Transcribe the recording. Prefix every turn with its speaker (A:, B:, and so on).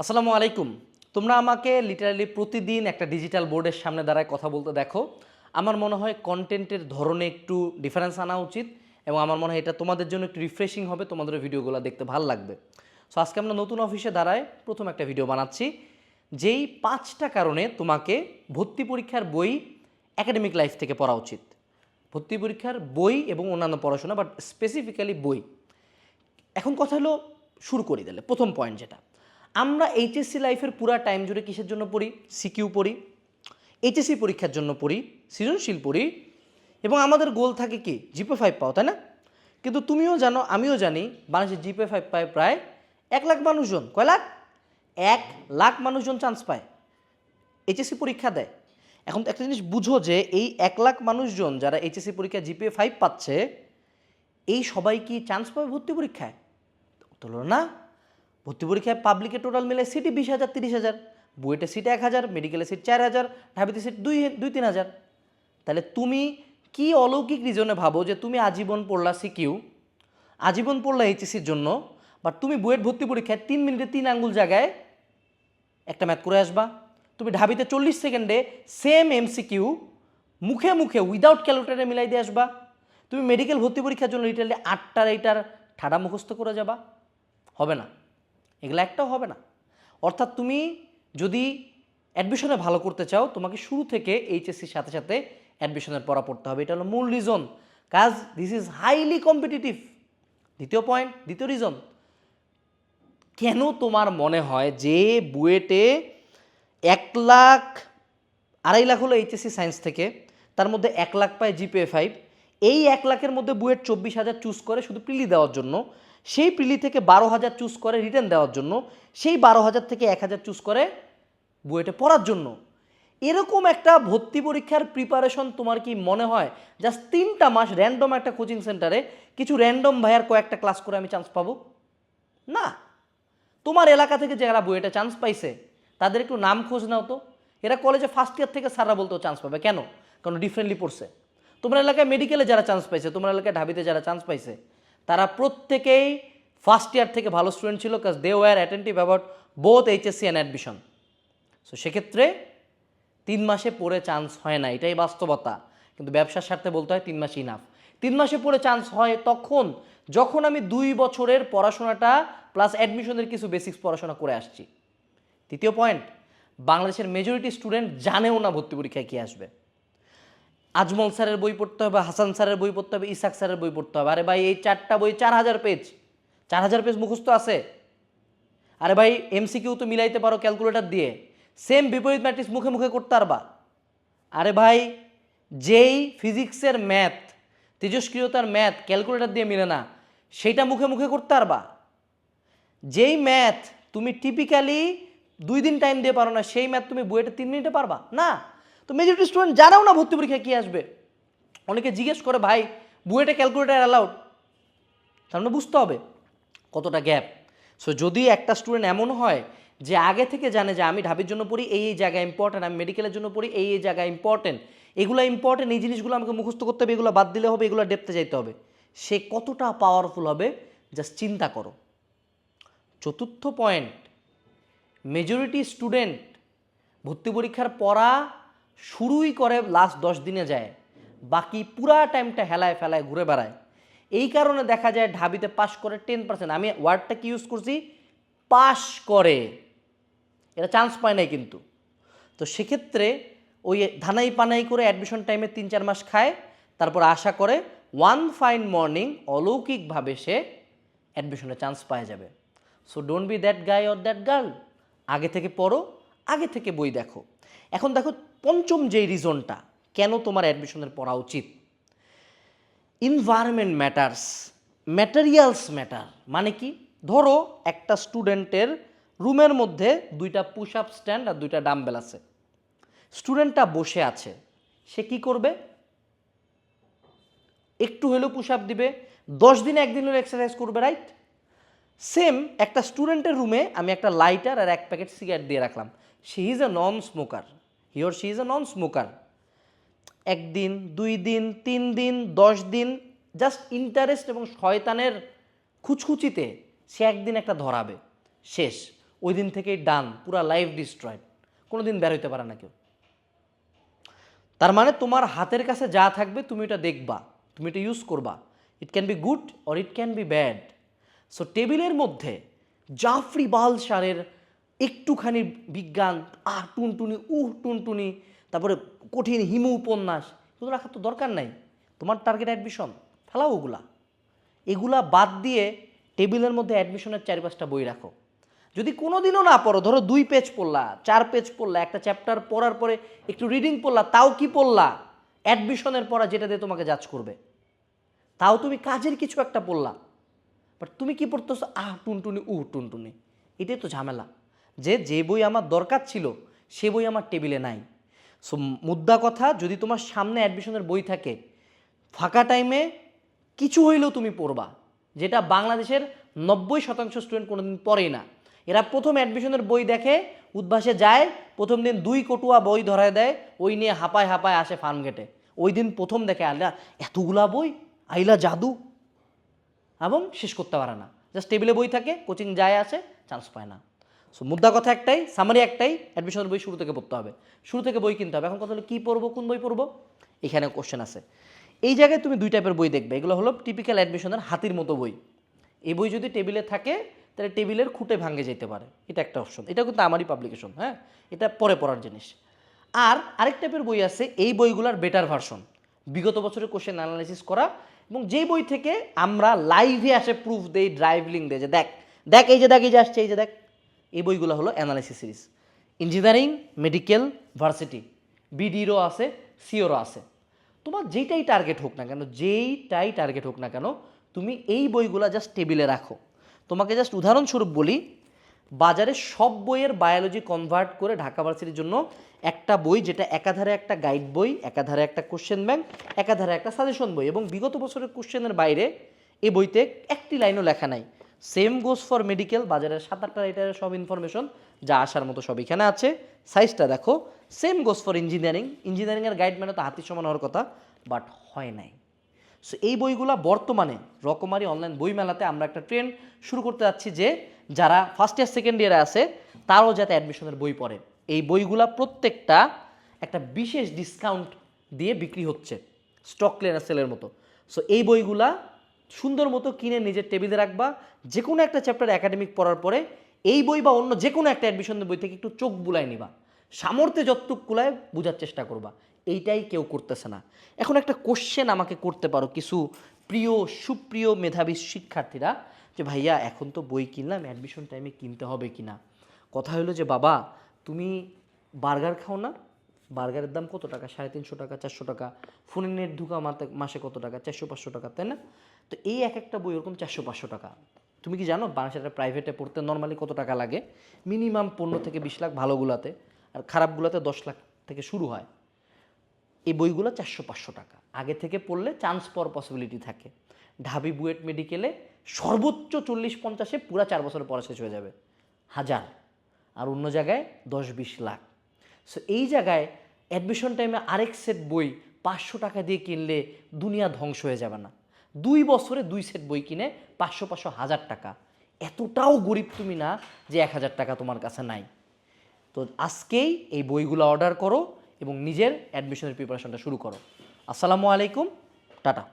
A: আসসালামু আলাইকুম। তোমরা আমাকে লিটারালি প্রতিদিন একটা ডিজিটাল বোর্ডের সামনে দাঁড়ায় কথা বলতে দেখো। আমার মনে হয় কন্টেন্টের ধরনে একটু ডিফারেন্স আনা উচিত এবং আমার মনে হয় এটা তোমাদের জন্য একটু রিফ্রেশিং হবে, তোমাদের ভিডিওগুলো দেখতে ভালো লাগবে। সো আজকে আমরা নতুন অফিসে দাঁড়ায় প্রথম একটা ভিডিও বানাচ্ছি, যেই পাঁচটা কারণে তোমাকে ভর্তি পরীক্ষার বই একাডেমিক লাইফ থেকে পড়া উচিত। ভর্তি পরীক্ষার বই এবং অন্যান্য পড়াশোনা বাট স্পেসিফিক্যালি বই। এখন কথা হলো, শুরু করি তাহলে প্রথম পয়েন্ট যেটা। আমরা এইচএসসি লাইফের পুরা টাইম জুড়ে কিসের জন্য পড়ি? সিকিউ পড়ি। এইচএসসি পরীক্ষার জন্য পড়ি, সৃজনশীল পড়ি। এবং আমাদের গোল থাকে কি? জিপে ফাইভ পাও, তাই না? কিন্তু তুমিও জানো, আমিও জানি, বাংলাদেশে জিপে ফাইভ পায় প্রায় এক লাখ মানুষজন। কয় লাখ? এক লাখ মানুষজন চান্স পায়। এইচএসসি পরীক্ষা দেয়। এখন একটা জিনিস বুঝো যে, এই এক লাখ মানুষজন যারা এইচএসসি পরীক্ষা জিপিএ ফাইভ পাচ্ছে, এই সবাই কি চান্স পাবে ভর্তি পরীক্ষায়? তোলো না। ভর্তি পরীক্ষায় পাবলিকে টোটাল মিলে সিটি বিশ হাজার, তিরিশ হাজার। বুয়েটে সিট এক হাজার মেডিকেলে সিট চার হাজার, ঢাবিতে সিট দুই দুই, তিন হাজার। তাহলে তুমি কি অলৌকিক রিজনে ভাবো যে তুমি আজীবন পড়লা সিকিউ আজীবন পড়লা এইচএসির জন্য বাট তুমি বুয়েট ভর্তি পরীক্ষায় তিন মিনিটে তিন আঙ্গুল জায়গায় একটা ম্যাথ করে আসবা। তুমি ঢাবিতে চল্লিশ সেকেন্ডে সেম এমসিকিউ মুখে মুখে উইদাউট ক্যালকুলেটারে মিলাই দিয়ে আসবা। তুমি মেডিকেল ভর্তি পরীক্ষার জন্য রিটেলে আটটার এইটার ঠাডা মুখস্থ করে যাবা। হবে না। এগুলো একটাও হবে না। অর্থাৎ তুমি যদি অ্যাডমিশনে ভালো করতে চাও, তোমাকে শুরু থেকে এইচএসসির সাথে সাথে অ্যাডমিশনের পড়া পড়তে হবে। এটা হলো মূল reason cause this is highly competitive দ্বিতীয় পয়েন্ট দ্বিতীয় রিজন কেন তোমার মনে হয় যে বুয়েটে এক লাখ, আড়াই লাখ হলো এইচএসসি সায়েন্স থেকে, তার মধ্যে এক লাখ পায় জিপিএ ফাইভ এই এক লাখের মধ্যে বুয়েট চব্বিশ হাজার চুজ করে শুধু প্রিলি দেওয়ার জন্য। সেই প্রিলি থেকে বারো হাজার চুজ করে রিটার্ন দেওয়ার জন্য, সেই বারো হাজার থেকে এক হাজার চুজ করে বুয়েটে পড়ার জন্য। এরকম একটা ভর্তি পরীক্ষার প্রিপারেশন তোমার কি মনে হয়? জাস্ট তিনটা মাস র্যান্ডম একটা কোচিং সেন্টারে কিছু র্যান্ডম ভাইয়ার কয়েকটা ক্লাস করে আমি চান্স পাবো? না। তোমার এলাকা থেকে যারা বুয়েটে চান্স পাইছে, তাদের একটু নাম খোঁজ নাও তো। এরা কলেজে ফার্স্ট ইয়ার থেকে সারা বলতেও চান্স পাবে। কেন? কারণ ডিফারেন্টলি পড়ছে। তোমার এলাকায় মেডিকেলে যারা চান্স পাইছে, তোমার এলাকায় ঢাবিতে যারা চান্স পাইছে তারা প্রত্যেকেই ফার্স্ট ইয়ার থেকে ভালো স্টুডেন্ট ছিল cause they were attentive about both HSC and admission so সেক্ষেত্রে তিন মাসে পড়ে চান্স হয় না, এটাই বাস্তবতা। কিন্তু ব্যবসার স্বার্থে বলতে হয় তিন মাস ইনাফ তিন মাসে পড়ে চান্স হয় তখন, যখন আমি দুই বছরের পড়াশোনাটা প্লাস অ্যাডমিশনের কিছু বেসিক্স পড়াশোনা করে আসছি। তৃতীয় পয়েন্ট বাংলাদেশের মেজরিটি স্টুডেন্ট জানেও না ভর্তি পরীক্ষায় কী আসবে। আজমল স্যারের বই পড়তে হবে, হাসান স্যারের বই পড়তে হবে, ইসাক স্যারের বই পড়তে হবে। আরে ভাই, এই চারটা বই চার হাজার পেজ চার হাজার পেজ মুখস্থ আছে। আরে ভাই এমসিকিউ তো মিলাইতে পারো ক্যালকুলেটর দিয়ে। সেম বিপরীত ম্যাট্রিক্স মুখে মুখে করতে পারবা। আরে ভাই, যেই ফিজিক্সের ম্যাথ তেজস্ক্রিয়তার ম্যাথ ক্যালকুলেটর দিয়ে মিলে না সেইটা মুখে মুখে করতে পারবা। যেই ম্যাথ তুমি টিপিক্যালি দুই দিন টাইম দিয়ে পারো না, সেই ম্যাথ তুমি বইয়েটা তিন মিনিটে পারবা। না। তো মেজরিটি স্টুডেন্ট জানাও না ভর্তি পরীক্ষায় কী আসবে। অনেকে জিজ্ঞেস করে, ভাই, বুয়েটে ক্যালকুলেটার অ্যালাউড তার মানে বুঝতে হবে কতটা গ্যাপ সো যদি একটা স্টুডেন্ট এমন হয় যে আগে থেকে জানে যে আমি ঢাবির জন্য পড়ি, এই এই জায়গায় ইম্পর্টেন্ট আমি মেডিকেলের জন্য পড়ি, এই এই জায়গায় ইম্পর্টেন্ট এগুলো ইম্পর্টেন্ট এই জিনিসগুলো আমাকে মুখস্থ করতে হবে, এগুলো বাদ দিলে হবে, এগুলো ডেপতে যাইতে হবে। সে কতটা পাওয়ারফুল হবে জাস্ট চিন্তা করো। চতুর্থ পয়েন্ট মেজরিটি স্টুডেন্ট ভর্তি পরীক্ষার পড়া শুরুই করে লাস্ট দশ দিনে যায়, বাকি পুরা টাইমটা হেলায় ফেলায় ঘুরে বেড়ায়। এই কারণে দেখা যায় ঢাবিতে পাশ করে টেন পার্সেন্ট আমি ওয়ার্ডটা কি ইউজ করছি? পাশ করে। এটা চান্স পায় নাই কিন্তু। তো সেক্ষেত্রে ওই ধানাই পানাই করে অ্যাডমিশন টাইমে তিন চার মাস খায়, তারপর আশা করে ওয়ান ফাইন মর্নিং অলৌকিকভাবে সে অ্যাডমিশনে চান্স পাওয়া যাবে। So don't be that guy or that girl আগে থেকে পড়ো, আগে থেকে বই দেখো। এখন দেখো পঞ্চম যেই রিজনটা কেন তোমার অ্যাডমিশনের পড়া উচিত? ইনভায়রনমেন্ট ম্যাটার্স ম্যাটেরিয়ালস ম্যাটার মানে কি? ধরো একটা স্টুডেন্টের রুমের মধ্যে দুইটা পুশ আপ স্ট্যান্ড আর দুইটা ডাম্বেল আছে। স্টুডেন্টটা বসে আছে, সে কি করবে? একটু হলেও পুশ আপ দিবে, দশ দিনে একদিন হলেও এক্সারসাইজ করবে রাইট সেম একটা স্টুডেন্টের রুমে আমি একটা লাইটার আর এক প্যাকেট সিগারেট দিয়ে রাখলাম। She is a non smoker here she is a non smoker একদিন, দুই দিন, তিন দিন, দশ দিন জাস্ট ইন্টারেস্ট এবং শয়তানের খুচখুচিতে সে একদিন একটা ধরাবে। শেষ। ওই দিন থেকেই ডান পুরা লাইফ ডিস্ট্রয়েড কোনো দিন বের হইতে পারে না কেউ। তার মানে তোমার হাতের কাছে যা থাকবে তুমি এটা দেখবা, তুমি এটা ইউজ করবা। It can be good or it can be bad so টেবিলের মধ্যে জাফরি বাল সারের একটুখানি বিজ্ঞান, আহ, টুনটুনি, উহ, টুনটুনি, তারপরে কঠিন হিমু উপন্যাস এগুলো রাখার তো দরকার নাই। তোমার টার্গেট অ্যাডমিশন ফেলাও ওগুলা। এগুলা বাদ দিয়ে টেবিলের মধ্যে অ্যাডমিশনের চারি পাঁচটা বই রাখো। যদি কোনো দিনও না পড়ো, ধরো দুই পেজ পড়লা, চার পেজ পড়লা, একটা চ্যাপ্টার পড়ার পরে একটু রিডিং পড়লা, তাও কি পড়লা? অ্যাডমিশনের পড়া যেটা দিয়ে তোমাকে জাজ করবে। তাও তুমি কাজের কিছু একটা পড়লা। বাট তুমি কি পড়তেছো? আহ, টুনটুনি, উহ, টুনটুনি। এটাই তো ঝামেলা। যে যে বই আমার দরকার ছিল, সে বই আমার টেবিলে নাই। সো, মুদ্রা কথা, যদি তোমার সামনে অ্যাডমিশনের বই থাকে, ফাঁকা টাইমে কিছু হইলেও তুমি পড়বা, যেটা বাংলাদেশের নব্বই শতাংশ স্টুডেন্ট কোনোদিন পড়েই না। এরা প্রথম অ্যাডমিশনের বই দেখে, উদ্ভাসে যায়, প্রথম দিন দুই কটুয়া বই ধরায় দেয়, ওই নিয়ে হাঁপায় হাঁপায় আসে ফার্ম গেটে ওই দিন প্রথম দেখে আইলা এতগুলা বই, আইলা জাদু। এবং শেষ করতে পারে না। জাস্ট টেবিলে বই থাকে কোচিং যায় আসে চান্স পায় না। সো মুদ্রা কথা একটাই সামারি একটাই অ্যাডমিশনের বই শুরু থেকে পড়তে হবে। শুরু থেকে বই কিনতে হবে। এখন কথা হলো, কী পড়ব, কোন বই পড়ব? এখানে কোশ্চেন আছে। এই জায়গায় তুমি দুই টাইপের বই দেখবে। এগুলো হলো টিপিক্যাল অ্যাডমিশনের হাতির মতো বই। এই বই যদি টেবিলে থাকে, তাহলে টেবিলের খুঁটে ভাঙে যেতে পারে। এটা একটা অপশন এটা কিন্তু আমারই পাবলিকেশন হ্যাঁ? এটা পরে পড়ার জিনিস। আর আরেক টাইপের বই আছে, এই বইগুলোর বেটার ভার্সন বিগত বছরের কোশ্চেন অ্যানালাইসিস করা এবং যেই বই থেকে আমরা লাইভে আসে প্রুফ দেই ড্রাইভ লিঙ্ক দেয় যে দেখ দেখ, এই যে দেখ, এই যে আসছে, এই যে দেখ। এই বইগুলো হলো analysis series engineering medical varsity বিডিরও আছে সিওরও আছে। তোমার যেইটাই টার্গেট হোক না কেন, যেইটাই টার্গেট হোক না কেন, তুমি এই বইগুলো জাস্ট টেবিলে রাখো। তোমাকে জাস্ট উদাহরণস্বরূপ বলি, বাজারে সব বইয়ের বায়োলজি কনভার্ট করে ঢাকা ভার্সিটির জন্য একটা বই যেটা একাধারে একটা গাইড বই, একাধারে একটা কোশ্চেন ব্যাংক একাধারে একটা সাজেশন বই এবং বিগত বছরের কোশ্চেনের বাইরে এই বইতে একটি লাইনও লেখা নাই। সেম গোস ফর মেডিকেল বাজারের সাত আটটা এটার সব ইনফরমেশন যা আসার মতো সব এখানে আছে। সাইজটা দেখো সেম গোস ফর ইঞ্জিনিয়ারিং ইঞ্জিনিয়ারিংয়ের গাইড মানে তো হাতির সমান হওয়ার কথা বাট হয় নাই। সো এই বইগুলা বর্তমানে রকমারি অনলাইন বই মেলাতে আমরা একটা ট্রেন্ড শুরু করতে যাচ্ছি যে, যারা ফার্স্ট ইয়ার সেকেন্ড ইয়ারে আছে, তারাও যাতে অ্যাডমিশনের বই পড়ে। এই বইগুলা প্রত্যেকটা একটা বিশেষ ডিসকাউন্ট দিয়ে বিক্রি হচ্ছে স্টক ক্লিয়ার সেলের মতো। সো এই বইগুলা সুন্দর মতো কিনে নিজের টেবিলে রাখবা। যে কোনো একটা চ্যাপ্টার একাডেমিক পড়ার পরে এই বই বা অন্য যে কোনো একটা অ্যাডমিশনের বই থেকে একটু চোখ বুলায় নিবা। সামর্থ্যে যতটুক কুলায় বোঝার চেষ্টা করবা। এইটাই কেউ করতেছে না। এখন একটা কোশ্চেন আমাকে করতে পারো কিছু প্রিয়, সুপ্রিয় মেধাবী শিক্ষার্থীরা যে, ভাইয়া, এখন তো বই কিনলাম অ্যাডমিশন টাইমে কিনতে হবে কি না কথা হলো যে, বাবা, তুমি বার্গার খাও না? বার্গারের দাম কত টাকা? সাড়ে তিনশো টাকা, চারশো টাকা। ফোনের নেট ঢুকা মাসে কত টাকা? চারশো পাঁচশো টাকা, তাই না? তো এই এক একটা বই ওরকম চারশো পাঁচশো টাকা। তুমি কি জানো? বাংলাদেশের প্রাইভেটে পড়তে নর্মালি কত টাকা লাগে? মিনিমাম পনেরো থেকে বিশ লাখ ভালোগুলাতে, আর খারাপগুলোতে দশ লাখ থেকে শুরু হয়। এই বইগুলো চারশো পাঁচশো টাকা। আগে থেকে পড়লে চান্স পাওয়ার পসিবিলিটি থাকে। ঢাবি বুয়েট মেডিকেলে সর্বোচ্চ চল্লিশ পঞ্চাশে পুরা চার বছরের পরে শেষ হয়ে যাবে। হাজার। আর অন্য জায়গায় দশ বিশ লাখ। সো এই জায়গায় অ্যাডমিশন টাইমে আরেক সেট বই পাঁচশো টাকা দিয়ে কিনলে দুনিয়া ধ্বংস হয়ে যাবে না। দুই বছরে দুই সেট বই কিনে পাঁচশো পাঁচশো হাজার টাকা। এতটাও গরিব তুমি না যে এক হাজার টাকা তোমার কাছে নাই। তো আজকেই এই বইগুলো অর্ডার করো এবং নিজের অ্যাডমিশনের প্রিপারেশনটা শুরু করো। আসসালামু আলাইকুম, টাটা।